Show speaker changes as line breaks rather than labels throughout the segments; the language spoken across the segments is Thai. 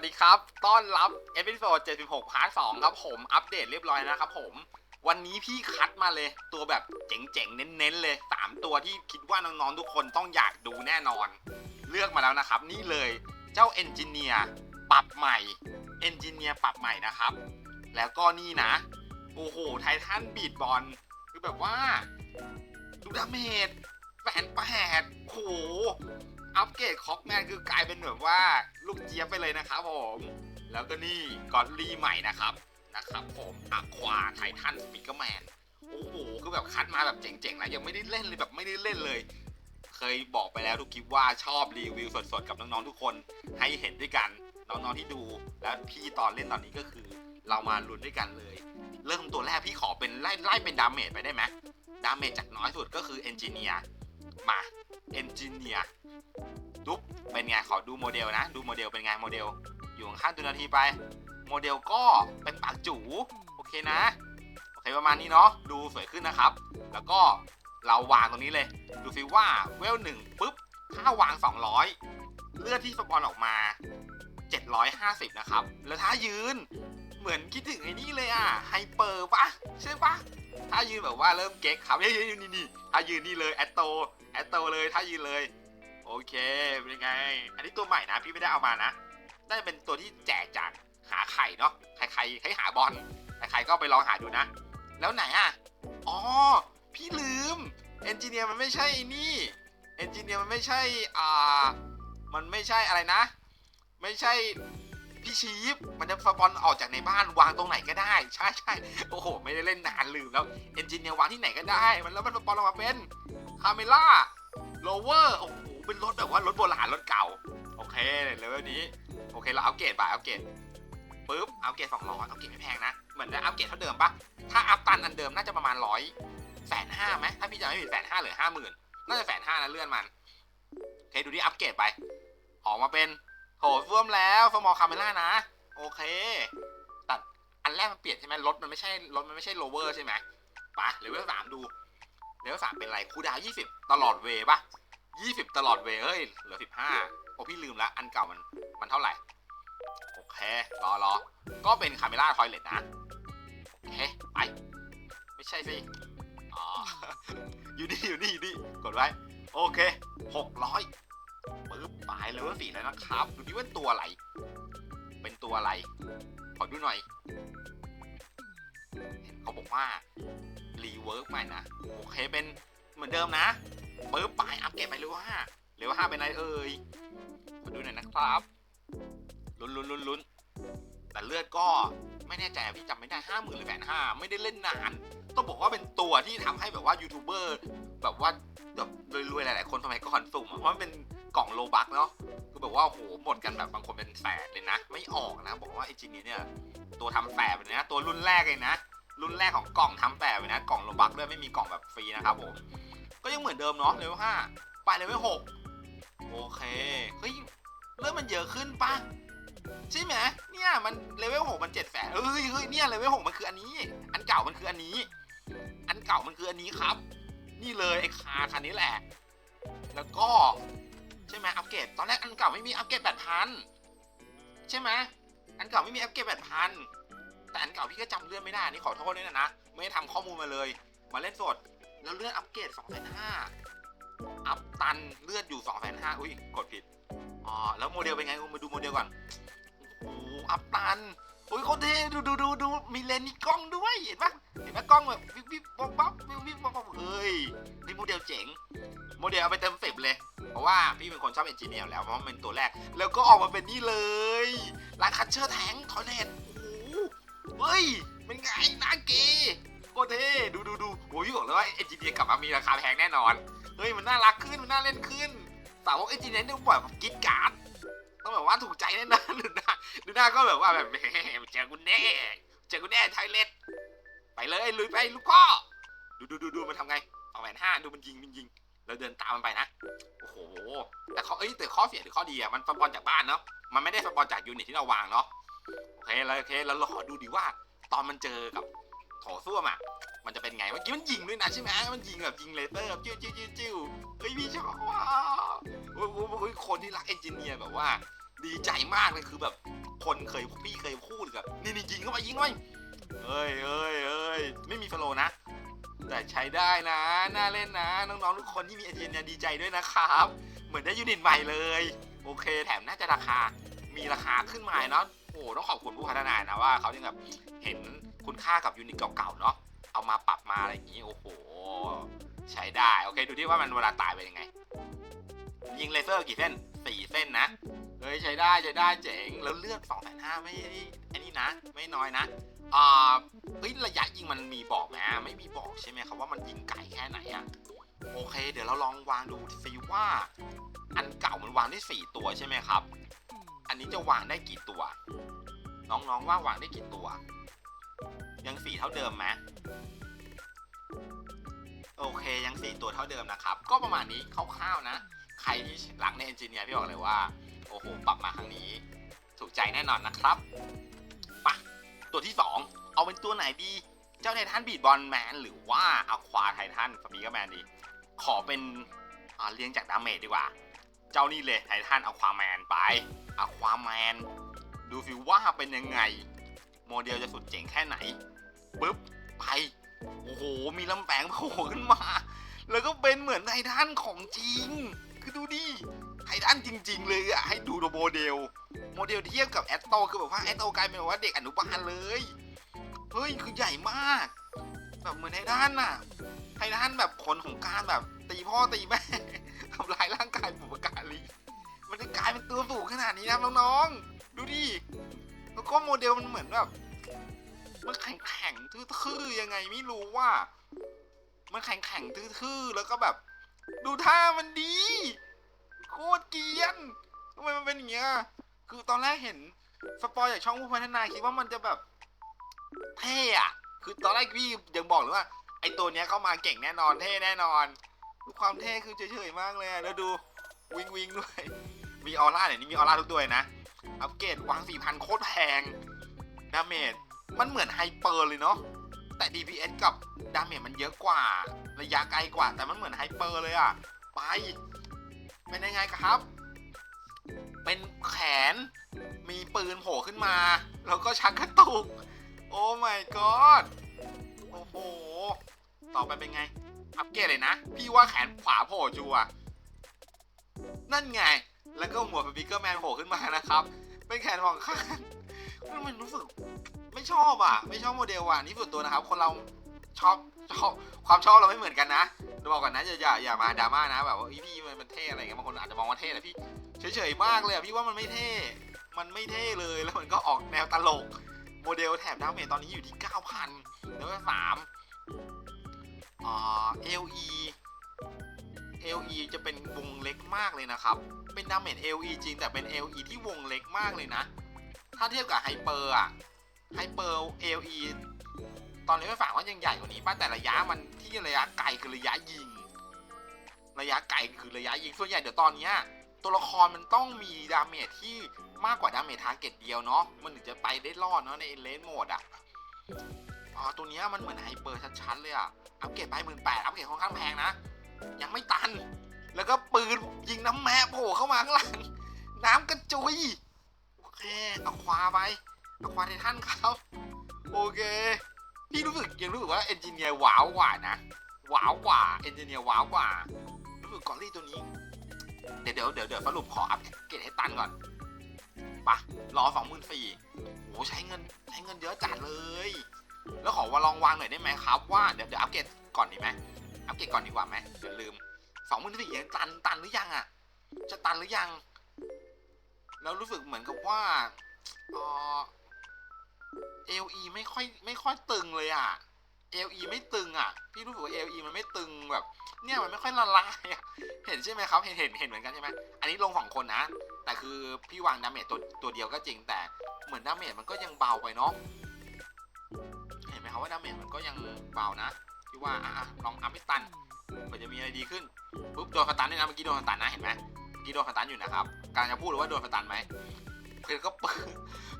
วัสดีครับ ต้อนรับเอพิโซด76 พาร์ท 2 ครับผม อัปเดตเรียบร้อยนะครับผม วันนี้พี่คัดมาเลย ตัวแบบเจ๋งๆ เน้นๆ เลย 3 ตัวที่คิดว่าน้องๆ ทุกคนต้องอยากดูแน่นอน เลือกมาแล้วนะครับ นี่เลยเจ้าเอนจิเนียร์ปรับใหม่ เอนจิเนียร์ปรับใหม่นะครับ แล้วก็นี่นะ โอ้โห ไททันบีดบอล คือแบบว่า ดูดาเมจแสนแปดโอ้โห อัปเกรดคอกแมนคือกลายเป็นแบบว่าลูกเจี๊ยบไปเลยนะครับผม แล้วก็นี่กอดลีใหม่นะครับนะครับผมอะควาไททันสปิเกอร์แมนโอ้โหคือแบบคัดมาแบบเจ๋งๆนะยังไม่ได้เล่นเลยแบบไม่ได้เล่นเลย เคยบอกไปแล้วทุกคลิปว่าชอบรีวิวสดๆกับน้องๆทุกคนให้เห็นด้วยกันน้องๆที่ดูและพี่ตอนเล่นตอนนี้ก็คือ เรามาลุ้นด้วยกันเลย เริ่มตัวแรกพี่ขอเป็นไล่ไล่เป็นดาเมจไปได้ไหมดาเมจจากน้อยสุดก็คือเอนจิเนียร์ มาเอนจิเนียร์ดุ๊บเป็นไงขอดูโมเดลนะ ดูโมเดลเป็นไงโมเดล อยู่ข้างตัวนาทีไป โมเดลก็เป็นปากจูโอเคนะโอเคประมาณนี้เนาะดูสวยขึ้นนะครับ แล้วก็เราวางตรงนี้เลย ดูซิว่าเวลหนึ่งปุ๊บถ้าวาง 200 เลือดที่สปอนออกมา 750 นะครับ แล้วถ้ายืนเหมือนคิดถึงไอ้นี่เลยอะไฮเปอร์ปะใช่ปะถ้ายืนแบบว่าเริ่มเก๊กครับนี่นี่นี่นี่ถ้ายืนนี่เลยแอตโต อตโตเลยถ้ายืนเลย โอเคเป็นไง อันนี้ตัวใหม่นะพี่ไม่ได้เอามานะน่าจะเป็นตัวที่แจกจากหาไข่เนาะใครๆให้หาบอลใครๆก็ไปลองหาดูนะ แล้วไหนอะอ๋อพี่ลืมเอนจิเนียร์มันไม่ใช่นี่เอนจิเนียร์มันไม่ใช่อ่ามันไม่ใช่อะไรนะ ไม่ใช่พี่ชีฟมันจะสปอนออกจากในบ้านวางตรงไหนก็ได้ ใช่ใช่โอ้โห ไม่ได้เล่นนานลืมแล้วเอนจิเนียร์วางที่ไหนก็ได้ มันแล้วมันสปอนออกมาเป็น คาเมล่าโลเวอร์โอ้โหเป็นรถแบบว่ารถโบราณรถเก่า โอเคเลเวลนี้ โอเคเราอัปเกรดไปอัปเกรดปุ๊บอัปเกรดสองร้อยอัปเกรดไม่แพงนะ เหมือนได้อัปเกรดเท่าเดิมปะถ้าอัพตันอันเดิมน่าจะประมาณร้อยแสนห้าไหมถ้าพี่จำไม่ผิดแสนห้าหรือห้าหมื่นน่าจะแสนห้านะเลื่อนมันโอเคดูที่อัปเกรดไป ออกมาเป็นโถส้วมแล้วสมอลคาเมล่านะ โอเคแต่อันแรกมันเปลี่ยนใช่ไหมรถมันไม่ใช่รถมันไม่ใช่โลเวอร์ใช่ไหมไปเลเวลสามดู เลเวลสามเป็นไรคูดาวยี่สิบตลอดเวย์ปะยี่สิบตลอดเวย์เฮ้ยเหลือสิบห้าโอ้พี่ลืมล้วอันเก่ามันมันเท่าไหร่ โอเค รอรอก็เป็นคาเมล่าทอยเลตนะโอเคไปไม่ใช่สิอ๋ออยู่นี่อยู่นี่อยู่นี่กดไว้ โอเคหกร้อยปึ๊บไปเลเวลสี่แล้วนะครับ ดูดิว่าตัวอะไร เป็นตัวอะไร ขอดูหน่อย เขาบอกว่า รีเวิร์กใหม่นะโอเคเป็นเหมือนเดิมนะปึ๊บไปอัปเกรดไปเลเวลห้าเลเวลห้าเป็นอะไรเอ่ยขอดูหน่อยนะครับลุ้นลุ้นลุ้นลุ้นแต่เลือดก็ไม่แน่ใจพี่จำไม่ได้ห้าหมื่นหรือแสนห้าไม่ได้เล่นนาน ต้องบอกว่าเป็นตัวที่ทำให้แบบว่ายูทูบเบอร์แบบว่าแบบรวยๆหลายๆคนสมัยก่อนสุ่มเพราะมันเป็นกล่องโลบักเนาะคือแบบว่าโหหมดกันแบบบางคนเป็นแสนเลยนะ ไม่ออกนะ บอกว่าไอจินี้เนี่ยตัวทำแฝดเลยนะ ตัวรุ่นแรกเลยนะ รุ่นแรกของกล่องทำแฝดเลยนะกล่องโลบักด้วยไม่มีกล่องแบบฟรีนะครับผมก็ยังเหมือนเดิมเนาะเลเวลห้าไปเลเวลหกโอเคเฮ้ยเริ่มมันเยอะขึ้นปะใช่ไหมเนี่ยมันเลเวลหกมันเจ็ดแสนเฮ้ยเฮ้ยเนี่ยเลเวลหกมันคืออันนี้ อันเก่ามันคืออันนี้ อันเก่ามันคืออันนี้ครับ นี่เลยไอ้คาคันนี้แหละ แล้วก็ใช่ไหมอัปเกรดตอนแรกอันเก่าไม่มีอัปเกรดแปดพันใช่ไหมอันเก่าไม่มีอัปเกรดแปดพัน แต่อันเก่าพี่ก็จำเลื่อนไม่ได้อันนี่ขอโทษด้วยนะนะ ไม่ได้ทำข้อมูลมาเลย มาเล่นสด แล้วเลื่อนอัปเกรด2 5 0 0อัพตันเลือดอยู่2 5 0 0อุ้ยกดผิด อ๋อ แล้วโมเดลเป็นไงมาดูโมเดลก่อน โอ้โหอัพตันอุ้ยโคตรเท่ดูดูดูดูมีเลนส์มีกล้องด้วย เห็นปะเห็นปะกล้องแบบวิบวิบบ๊อบบ๊อบวิบวิบบ๊อบบ๊อบเฮ้ยนี่โมเดลเจ๋ง โมเดลเอาไปเต็มสิบเลย เพราะว่าพี่เป็นคนชอบเอนจิเนียร์แล้วเพราะมันเป็นตัวแรก แล้วก็ออกมาเป็นนี่เลยลานคัชเชอร์แทงทอยเลทโอ้โห เฮ้ยเป็นไงนาเกโคตรเท่ดูดูดูโอ้ยบอกเลยว่าเอนจิเนียกลับมามีราคาแพงแน่นอน เฮ้ย มันน่ารักขึ้น มันน่าเล่นขึ้นสาวกเอนจิเนียร์ต้องปล่อยแบบกิ๊ดการ์ดต้องแบบว่าถูกใจแน่นอนดูหน้าดูหน้าก็แบบว่าแบบแหมเจอกูแน่เจอกูแน่ไทยเลดไปเลยลุยไปลูกพ่อดูดูดูดูมันทำไงสองแสนห้าดูมันยิงมันยิงแล้วเดินตามมันไปนะ โอ้โห แต่เข้อเอ้ยแต่ข้อเสียหรือข้อดีอะมันสปอนจากบ้านเนาะ มันไม่ได้สปอนจากยูนิตที่เราวางเนาะ โอเคแล้วโอเคแล้วเราขอดูดิว่า ตอนมันเจอกับโถส้วมอะมันจะเป็นไงเมื่อกี้มันยิงด้วยนะใช่ไหมมันยิงแบบยิงเลเซอร์แบบจิ้วจิ้วจิ้วจิ้วเฮ้ยพี่ชอบว่ะโอ้ยโอ้ยโอ้ยคนที่รักเอนจิเนียร์แบบว่า ดีใจมากเลยคือแบบคนเคยพี่เคยพูดกับนี่นี่ยิงเข้าไปยิงเข้าไปเอ้ยเอ้ยเอ้ยไม่มีฟโลนะ แต่ใช้ได้นะ น่าเล่นนะ น้องๆทุกคนที่มีเอเจนเนี่ยดีใจด้วยนะครับ เหมือนได้ยูนิตใหม่เลย โอเคแถมน่าจะราคามีราคาขึ้นมาเนาะ หต้องขอบคุณผู้พัฒนานะว่าเขายังแบบเห็นคุณค่ากับยูนิตเก่าๆเนาะเอามาปรับมาอะไรอย่างนี้โอ้โห ใช้ได้ โอเคดูที่ว่ามันเวลาตายเป็นยังไง ยิงเลเซอร์กี่เส้นสี่เส้นนะเฮ้ยใช้ได้ใช้ได้เจ๋งแล้วเลือดสองแสนห้าไม่ไอ้นี่นะ ไม่น้อยนะอ่าเฮ้ยระยะยิงมันมีบอกไหมไม่มีบอกใช่ไหมครับว่ามันยิงไกลแค่ไหนอะโอเค เดี๋ยวเราลองวางดูซิว่า อันเก่ามันวางได้สี่ตัวใช่ไหมครับ อันนี้จะวางได้กี่ตัว น้องๆว่าวางได้กี่ตัว ยังสี่เท่าเดิมไหมโอเคยังสี่ตัวเท่าเดิมนะครับ ก็ประมาณนี้คร่าวๆนะ ใครที่รักในเอนจิเนียร์พี่บอกเลยว่าโอ้โหปรับมาครั้งนี้ ถูกใจแน่นอนนะครับไปะตัวที่ 2 เอาเป็นตัวไหนดี เจ้าไททันบีดบอลแมนหรือว่าอควาไททันสปีกแมนดี ขอเป็นเรียงจากดาเมจดีกว่า เจ้านี่เลยไททันอควาแมนไปอควาแมนดูฟิวว่าเป็นยังไง โมเดลจะสุดเจ๋งแค่ไหนปึ๊บไป โอ้โห มีลำแฝงโผล่ขึ้นมา แล้วก็เป็นเหมือนไททันของจริง คือดูดิไททันจริง ๆ เลยอะให้ดูโมเดล โมเดลเทียบกับแอตโตคือแบบว่าแอตโตกลายเป็นแบบว่าเด็กอนุบาลเลย เฮ้ย คือใหญ่มาก แบบเหมือนไททันน่ะไททันแบบขนของการแบบตีพ่อตีแม่ ทำลายร่างกายบุปการีมันจะกลายเป็นตัวสูงขนาดนี้นะน้องๆ ดูดิ แล้วก็โมเดลมันเหมือนแบบ มันแข็งๆทื่อๆยังไงไม่รู้ว่า มันแข็งๆทื่อๆแล้วก็แบบ ดูท่ามันดี โคตรเกียนทำไมมันเป็นอย่างเงี้ย คือตอนแรกเห็นสปอยจากช่องผู้พัฒนาคิดว่ามันจะแบบเท่อะคือตอนแรกพี่ยังบอกเลยว่าไอตัวเนี้ยเข้ามาเก่งแน่นอนเท่แน่นอน ความเท่คือเฉยๆมากเลยอะแล้วดูวิงวิงด้วย มีออร่าเนี่ยนี่มีออร่าทุกตัวเลยนะ อัปเกรดวางสี่พันโคตรแพง ดาเมจมันเหมือนไฮเปอร์เลยเนาะ แต่ DPS กับดาเมจมันเยอะกว่า ระยะไกลกว่า แต่มันเหมือนไฮเปอร์เลยอะไป เป็นยังไงครับ เป็นแขน มีปืนโผล่ขึ้นมา แล้วก็ชักกระตุก โอ้ my god โอ้โห ต่อไปเป็นไง อัปเกรดเลยนะ พี่ว่าแขนขวาโผล่ชัวนั่นไง แล้วก็หัวสปิเกอร์แมนโผล่ขึ้นมานะครับ เป็นแขนของข้างมันรู้สึกไม่ชอบอะ ไม่ชอบโมเดลอะนี่ส่วนตัวนะครับ คนเราชอบชอบความชอบเราไม่เหมือนกันนะบอกก่อนนะอย่าอย่าอย่ามาดราม่านะแบบว่าอีพี่มันมันเท่อะไรเงี้ยบางคนอาจจะมองว่าเท่แต่พี่เฉยๆมากเลยอะพี่ว่ามันไม่เท่ มันไม่เท่เลยแล้วมันก็ออกแนวตลก โมเดลแถบดาวเมจตอนนี้อยู่ที่ 9,000 แล้วก็สาม อ่า LE LE จะเป็นวงเล็กมากเลยนะครับ เป็นดาเมจ LE จริงแต่เป็น LE ที่วงเล็กมากเลยนะ ถ้าเทียบกับไฮเปอร์อะไฮเปอร์ LE ตอนนี้ไม่ฝากว่ายังใหญ่กว่านี้ป้าแต่ระยะมันที่ระยะไกลคือระยะยิง ระยะไกลคือระยะยิงส่วนใหญ่เดี๋ยวตอนเนี้ยตัวละครมันต้องมีดาเมจที่มากกว่าดาเมจทาร์เก็ตเดียวเนาะมันถึงจะไปได้รอดเนาะในเลนโหมดอะอ๋อตัวเนี้ยมันเหมือนไฮเปอร์ชัดๆเลยอะ อัปเกรดไปหมื่นแปดอัปเกรดค่อนข้างแพงนะ ยังไม่ตัน แล้วก็ปืนยิงน้ำแม่โผล่เข้ามาข้างหลัง น้ำกระจุย โอเคเอาควาไปเอาควาไททันครับ โอเค พี่รู้สึกยังรู้สึกว่าเอนจิเนียร์ว้าวกว่านะ ว้าวกว่า เอนจิเนียร์ว้าวกว่า รู้สึกกอรี่ตัวนี้ เดี๋ยวเดี๋ยวเดี๋ยวเดี๋ยวสรุปขออัปเกรดให้ตันก่อนปะรอสองหมื่นสี่โอ้ใช้เงินใช้เงินเยอะจัดเลย แล้วขอว่าลองวางหน่อยได้ไหมครับว่าเดี๋ยวเดี๋ยวอัปเกรดก่อนดีไหมอัปเกรดก่อนดีกว่าไหมเดี๋ยวลืมสองหมื่นสี่ยังตันตันหรือยังอะ จะตันหรือยัง แล้วรู้สึกเหมือนกับว่าเออ LE ไม่ค่อยไม่ค่อยตึงเลยอะ LE ไม่ตึงอะ พี่รู้สึกว่า LE มันไม่ตึงแบบ เนี่ยมันไม่ค่อยละลายอะเห็นใช่ไหมครับเห็นเห็นเห็นเหมือนกันใช่ไหมอันนี้ลงสองคนนะแต่คือพี่วางดาเมจตัวตัวเดียวก็จริงแต่เหมือนดาเมจมันก็ยังเบาไปเนาะ ห็นไหมครับว่าดาเมจมันก็ยังเบานะพี่ว่าอะอะลองอัพให้ตันมันจะมีอะไรดีขึ้นปุ๊บโดนสตันด้วยนะเมื่อกี้โดนสตันนะเห็นไหมเมื่อกี้โดนสตันอยู่นะครับกำลังจะพูดเลยว่าโดนสตันไหมคือก็ปืน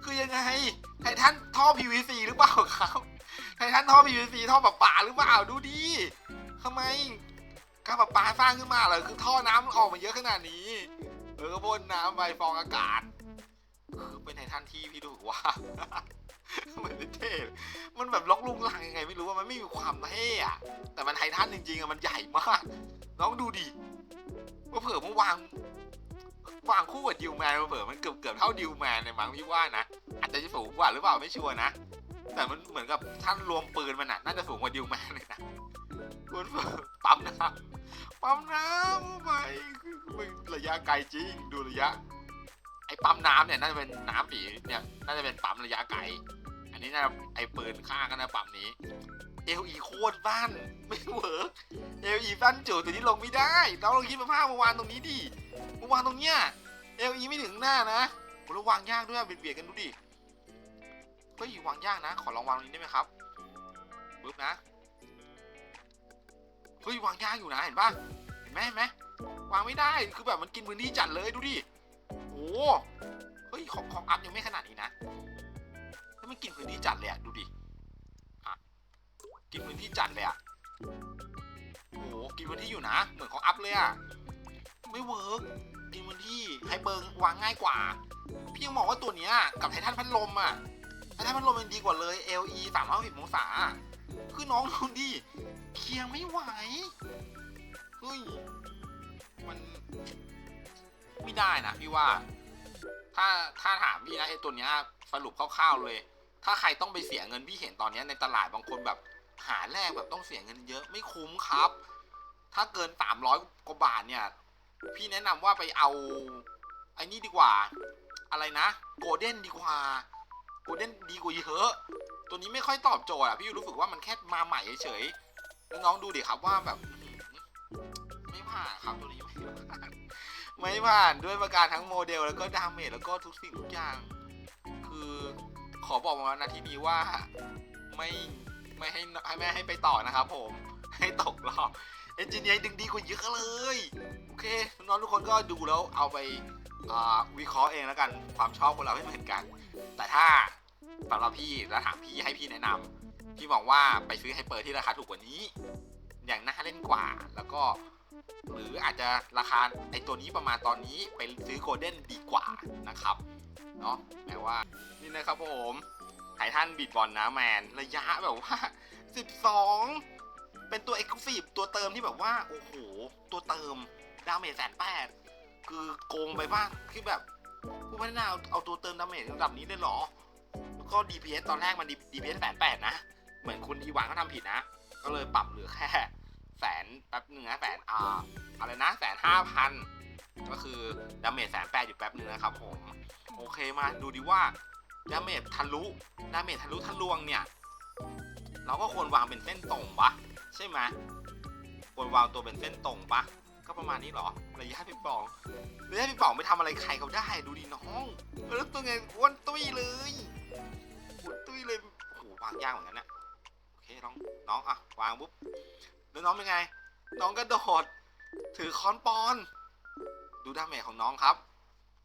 คือยังไงไททันท่อ PVC หรือเปล่าครับไททันท่อ PVC ท่อประปาหรือเปล่าดูดิทำไมการประปาสร้างขึ้นมาเหรอคือท่อน้ำมันออกมาเยอะขนาดนี้ เออก็พ่นน้ำไปฟองอากาศ คือเป็นไททันที่พี่ดูว่า มันเท่มันแบบล็อกลุงลังยังไงไม่รู้ว่ามันไม่มีความเท่อะแต่มันไททันจริงๆอะมันใหญ่มากน้องดูดิว่าเผื่อมันวางวางคู่กับดิวแมนเผื่อมันเกือบเกือบเท่าดิวแมนในมั้งพี่ว่านะอาจจะสูงกว่าหรือเปล่าไม่ชัวร์นะแต่มันเหมือนกับท่านรวมปืนมันอะน่าจะสูงกว่าดิวแมนเลยนะคุณปั๊มน้ำปั๊มน้ำไปมันระยะไกลจริงดูระยะ ไอ้ปั๊มน้ำเนี่ยน่าจะเป็นน้ำสีเนี่ยน่าจะเป็นปั๊มระยะไกล อันนี้น่าจะไอ้ปืนข้างกันนะปั๊มนี้ LE โคตรบ้านไม่เวิร์ก LE สั้นจุดตัวนี้ลงไม่ได้เราลองคิดมาภาพเมื่อวานตรงนี้ดิเมื่อวานตรงเนี้ย LE ไม่ถึงหน้านะผมระวางยากด้วยเบียดกันดูดิเฮ้ยวางยากนะ ขอลองวางตรงนี้ได้ไหมครับปึ๊บนะเฮ้ยวางยากอยู่นะเห็นปะเห็นไหมเห็นไหมวางไม่ได้คือแบบมันกินพื้นที่จัดเลยดูดิ เฮ้ยของของอัพยังไม่ขนาดนี้นะแล้วมันกินพื้นที่จัดเลยอะดูดิอะกินพื้นที่จัดเลยอะโอ้โหกินพื้นที่อยู่นะ เหมือนของอัพเลยอะไม่เวิร์กกินพื้นที่ไฮเบิร์วางง่ายกว่า พี่ยังมองว่าตัวเนี้ยกับไททันพัดลมอะไททันพัดลมมันดีกว่าเลย LE สามร้อยสิบองศาคือน้องดูดิเคียงไม่ไหวเฮ้ยมัน ไม่ได้นะพี่ว่า ถ้าถ้าถามพี่นะไอ้ตัวเนี้ยสรุปคร่าวๆเลย ถ้าใครต้องไปเสียเงินพี่เห็นตอนนี้ในตลาดบางคนแบบหาแรกแบบต้องเสียเงินเยอะไม่คุ้มครับ ถ้าเกินสามร้อยกว่าบาทเนี่ย พี่แนะนำว่าไปเอาไอ้นี่ดีกว่า อะไรนะโกลเด้นดีกว่าโกลเด้นดีกว่าเยอะตัวนี้ไม่ค่อยตอบโจทย์อะพี่รู้สึกว่ามันแค่มาใหม่เฉยๆน้องๆดูดิครับว่าแบบ ไม่ผ่านครับตัวนี้ ไม่ผ่านด้วยประการทั้งโมเดล แล้วก็ดาเมจแล้วก็ทุกสิ่งทุกอย่าง คือขอบอกมานาทีนี้ว่าไม่ไม่ให้ไม่ให้ไปต่อนะครับผมให้ตกรอบเอนจิเนียร์ดึงดีกว่าเยอะเลย โอเค น้องทุกคนก็ดูแล้วเอาไปวิเคราะห์เองแล้วกันความชอบของเราไม่เหมือนกัน แต่ถ้าสำหรับพี่แล้วถามพี่ให้พี่แนะนำพี่มองว่าไปซื้อไฮเปอร์ที่ราคาถูกกว่านี้ อย่างน่าเล่นกว่าแล้วก็ หรืออาจจะราคาไอตัวนี้ประมาณตอนนี้ไปซื้อโกลเด้นดีกว่านะครับเนาะแปลว่านี่นะครับผมไททันบีดบอลนะแมนระยะแบบว่า 12 เป็นตัวเอ็กซ์คลูซีฟตัวเติมที่แบบว่า โอ้โห ตัวเติมดาเมจแสนแปดคือโกงไปบ้างคือแบบผู้พัฒนาเอาเอาตัวเติมดาเมจระดับนี้เลยเหรอ แล้วก็ DPS ตอนแรกมัน DPS แสนแปดนะ เหมือนคุณอีวานเขาทำผิดนะ ก็เลยปรับเหลือแค่ แสนแป๊บหนึ่งนะแสนอ่าอะไรนะแสนห้าพันก็คือดาเมจแสนแปดอยู่แป๊บหนึ่งนะครับผมโอเคมาดูดิว่าดาเมจทะลุดาเมจทะลุทะลวงเนี่ย เราก็ควรวางเป็นเส้นตรงปะใช่ไหมควรวางตัวเป็นเส้นตรงปะก็ประมาณนี้หรอระยะพี่ปองระยะพี่ปองไม่ทำอะไรใครเขาได้ดูดิน้องแล้วตัวไงอ้วนตุ้ยเลยอ้วนตุ้ยเลยโอ้โหวางยากเหมือนกันนะโอเคน้องน้องอะวางปุ๊บ แล้วน้องเป็นไง น้องกระโดด ถือค้อนปอน ดูดาเมจของน้องครับ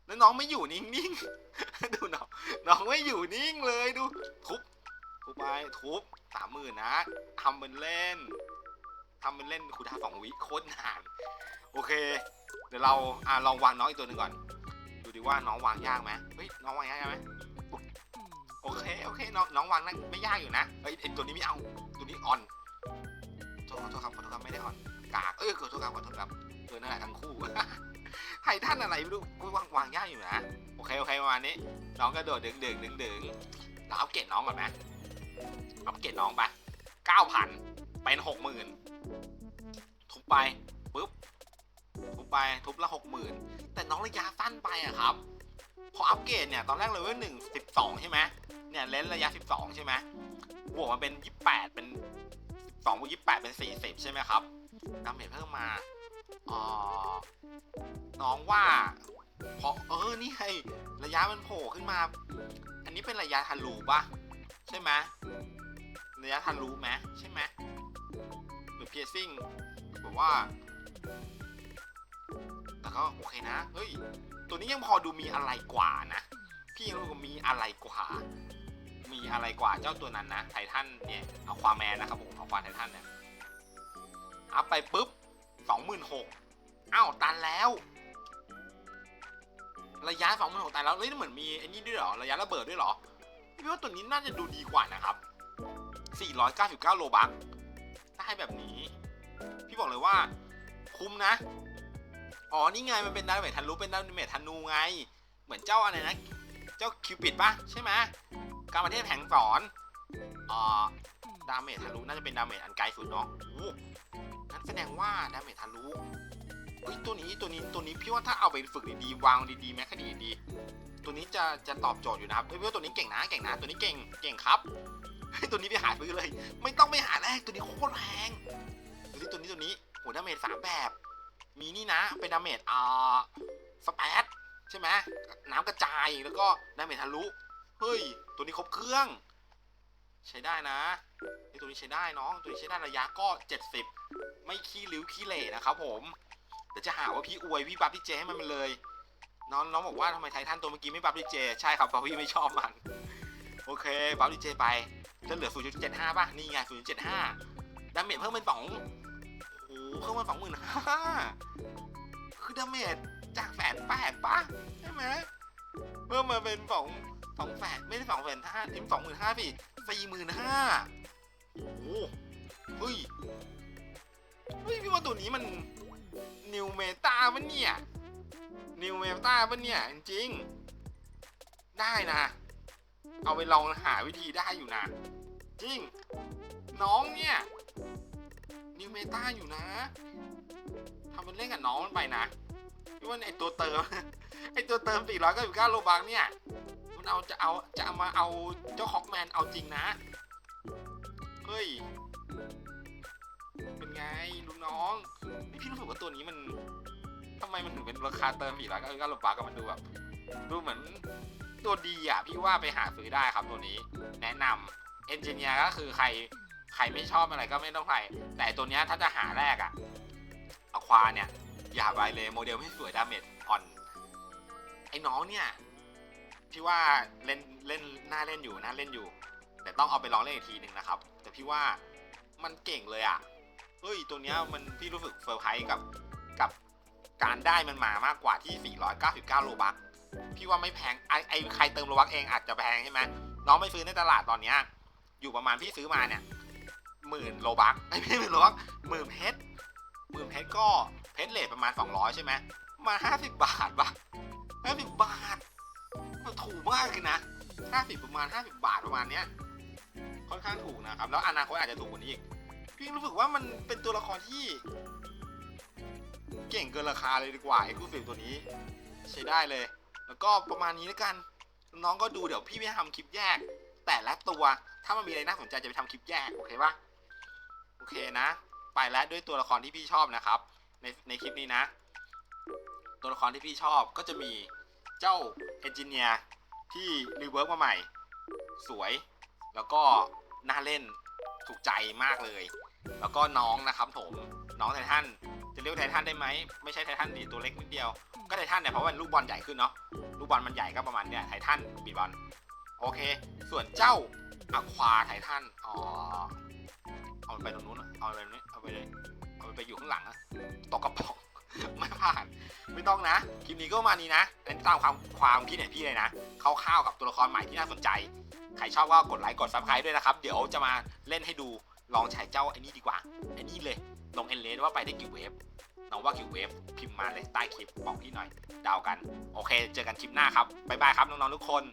แล้วน้องไม่อยู่นิ่งๆ ดูน้อง น้องไม่อยู่นิ่งเลยดู ทุบ ทุบไป ทุบสามหมื่นนะทำเป็นเล่นทำเป็นเล่นคูดาสองวิโคตรนาน โอเค เดี๋ยวเราอ่าลองวางน้องอีกตัวหนึ่งก่อน ดูดิว่าน้องวางยากไหมเฮ้ย น้องวางยากไหมโอเค โอเค น้องน้องวางนั่นไม่ยากอยู่นะเฮ้ยไอตัวนี้ไม่เอา ตัวนี้อ่อน ษขอโทษครับขอโทษครับไม่ได้ออนกากเอ้ยขอโทษครับขอโทษครับเออนั่นแหละทั้งคู่ไททันอะไรไม่รู้กูวางวางยากอยู่นะโอเคโอเคประมาณนี้น้องกระโดดดึงดึงดึงดึงเราอัปเกรดน้องก่อนไหมอัปเกรดน้องไปเก้าพันเป็นหกหมื่นทุบไปปุ๊บทุบไปทุบละหกหมื่นแต่น้องระยะสั้นไปอะครับ พออัปเกรดเนี่ยตอนแรกเลยว่าหนึ่งสิบสองใช่ไหมเนี่ยเลนระยะสิบสองใช่ไหมบวกมาเป็นยี่สิบแปดเป็น สองบวกยี่แปดเป็นสี่สิบใช่ไหมครับดาเมจเพิ่มมาอ๋อน้องว่าเพราะเออนี่ไงระยะมันโผล่ขึ้นมา อันนี้เป็นระยะทะลุปะใช่ไหมระยะทะลุไหมใช่ไหมหรือเพียซิ่งบอกว่า แต่ก็โอเคนะเฮ้ยตัวนี้ยังพอดูมีอะไรกว่านะ พี่ยังรู้ว่ามีอะไรกว่า มีอะไรกว่าเจ้าตัวนั้นนะไททันเนี่ยเอาความแมนนะครับผมเอาความไททันเนี่ยอัพไปปุ๊บสองหมื่นหกอ้าวตันแล้ว ระยะสองหมื่นหกตายแล้วเฮ้ยเหมือนมีไอ้นี่ด้วยเหรอระยะระเบิดด้วยเหรอพี่ว่าตัวนี้น่าจะดูดีกว่านะครับ499โลบัคได้แบบนี้ พี่บอกเลยว่าคุ้มนะ อ๋อนี่ไงมันเป็นดาเมจทะลุเป็นดาเมจธนูไง เหมือนเจ้าอะไรนะ เจ้าคิวปิดปะใช่ไหม การประเทศแผงสอนอ่าดาเมจทะลุน่าจะเป็นดาเมจอันไกลสุดเนาะโอ้งั้นแสดงว่าดาเมจทะลุเฮ้ยตัวนี้ตัวนี้ตัวนี้พี่ว่าถ้าเอาไปฝึกดีๆวางดีๆแมคคดีดีตัวนี้จะจะตอบโจทย์อยู่นะครับเฮ้ยพี่ว่าตัวนี้เก่งนะเก่งนะ ตัวนี้เก่งเก่งครับเฮ้ยตัวนี้ไปหาซื้อเลย ไม่ต้องไปหาแรกตัวนี้โคตรแพงตัวนี้ตัวนี้ตัวนี้โหดาเมจสามแบบ มีนี่นะเป็นดาเมจอ่าสเปซใช่ไหมน้ำกระจายแล้วก็ดาเมจทะลุ เฮ้ย ตัวนี้ครบเครื่อง ใช้ได้นะไอตัวนี้ใช้ได้น้อง ตัวนี้ใช้ได้ระยะก็ 70 ไม่ขี้ริ้วขี้เหร่นะครับผมเดี๋ยวจะหาว่าพี่อวยพี่บัฟพี่เจให้มันไปเลย น้องน้องบอกว่าทำไมไททันตัวเมื่อกี้ไม่บัฟพี่เจ ใช่ครับเพราะพี่ไม่ชอบมัน โอเคบัฟพี่เจไปจะเหลือ 0.75 ป่ะ นี่ไง 0.75 ดาเมจเพิ่มเป็นสองโอ้เพิ่มเป็นสองหมื่นห้าคือดาเมจจากแสนแปดป่ะ ใช่ไหมเพิ่มมาเป็นสอง สองแสนไม่ได้สองแสนห้าทิมสองหมื่นห้าพี่สี่หมื่นห้าโอ้โหเฮ้ยเฮ้ยพี่ว่าตัวนี้มันนิวเมตาปะเนี่ยนิวเมตาปะเนี่ยจริง ได้นะ เอาไปลองหาวิธีได้อยู่นะ จริง น้องเนี่ยนิวเมตาอยู่นะทำเป็นเล่นกับน้องมันไปนะพี่ว่าไอตัวเติมไอตัวเติม499โลบักเนี่ย เอาจะเอาจะเอามาเอาเจ้าฮอกแมนเอาจริงนะ เฮ้ย เป็นไงลูกน้องนี่พี่รู้สึกว่าตัวนี้มันทำไมมันถึงเป็นราคาเติม499โลบักก็มันดูแบบดูเหมือนตัวดีอะพี่ว่าไปหาซื้อได้ครับตัวนี้ แนะนำเอนจิเนียร์ก็คือใครใครไม่ชอบอะไรก็ไม่ต้องใครแต่ตัวเนี้ยถ้าจะหาแรกอะอควาเนี่ย อย่าไปเลยโมเดลไม่สวยดาเมจอ่อน ไอ้น้องเนี่ย พี่ว่าเล่นเล่นน่าเล่นอยู่น่าเล่นอยู่ แต่ต้องเอาไปลองเล่นอีกทีหนึ่งนะครับ แต่พี่ว่ามันเก่งเลยอะเฮ้ยตัวเนี้ยมันพี่รู้สึกเซอร์ไพรส์กับกับการได้มันมามากกว่าที่ 499 โลบัคพี่ว่าไม่แพงไอไอใครเติมโลบัคเองอาจจะแพงใช่ไหมน้องไปซื้อในตลาดตอนเนี้ยอยู่ประมาณพี่ซื้อมาเนี่ยหมื่นโลบักไม่ใช่หมื่นโลบักหมื่นเพชรหมื่นเพชรก็เพชรเลทประมาณ 200 ใช่ไหมมา 50 บาทปะ50 บาท มันถูกมากเลยนะ50ประมาณ50บาทประมาณเนี้ย ค่อนข้างถูกนะครับ แล้วอนาคตอาจจะถูกกว่านี้อีก พี่รู้สึกว่ามันเป็นตัวละครที่ เก่งเกินราคาเลยดีกว่าไอ้คู่สิตัวนี้ ใช้ได้เลย แล้วก็ประมาณนี้แล้วกัน น้องก็ดูเดี๋ยวพี่ไม่ทำคลิปแยก แต่ละตัวถ้ามันมีอะไรน่าสนใจจะไปทำคลิปแยกโอเคปะโอเคนะ ไปแล้วด้วยตัวละครที่พี่ชอบนะครับ ในในคลิปนี้นะ ตัวละครที่พี่ชอบก็จะมี เจ้าเอนจิเนียร์ที่รีเวิร์กมาใหม่ สวย แล้วก็น่าเล่นถูกใจมากเลย แล้วก็น้องนะครับผม น้องไททันจะเรียกว่าไททันได้ไหมไม่ใช่ไททันดีตัวเล็กนิดเดียว ก็ไททันเนี่ยเพราะว่าลูกบอลใหญ่ขึ้นเนาะลูกบอลมันใหญ่ก็ประมาณเนี้ยไททันบีบอลโอเค ส่วนเจ้าอะควาไททันอ๋อเอาไปตรงนู้นเอาไปตรงนี้เอาไปเลยเอาไปอยู่ข้างหลังอะตกกระป๋อง ไม่ผ่าน ไม่ต้องนะ คลิปนี้ก็ประมาณนี้นะอันนี้ตามความความคิดเห็นพี่เลยนะคร่าวๆกับตัวละครใหม่ที่น่าสนใจ ใครชอบก็กดไลค์กดซับสไครต์ด้วยนะครับ เดี๋ยวจะมาเล่นให้ดู ลองใช้เจ้าไอ้นี่ดีกว่า ไอ้นี่เลย ลงเอ็นเลสว่าไปได้กี่เวฟน้องว่ากี่เวฟ พิมพ์มาเลยใต้คลิปบอกพี่หน่อย ดาวกัน โอเค เจอกันคลิปหน้าครับ บ๊ายบายครับน้องๆทุกคน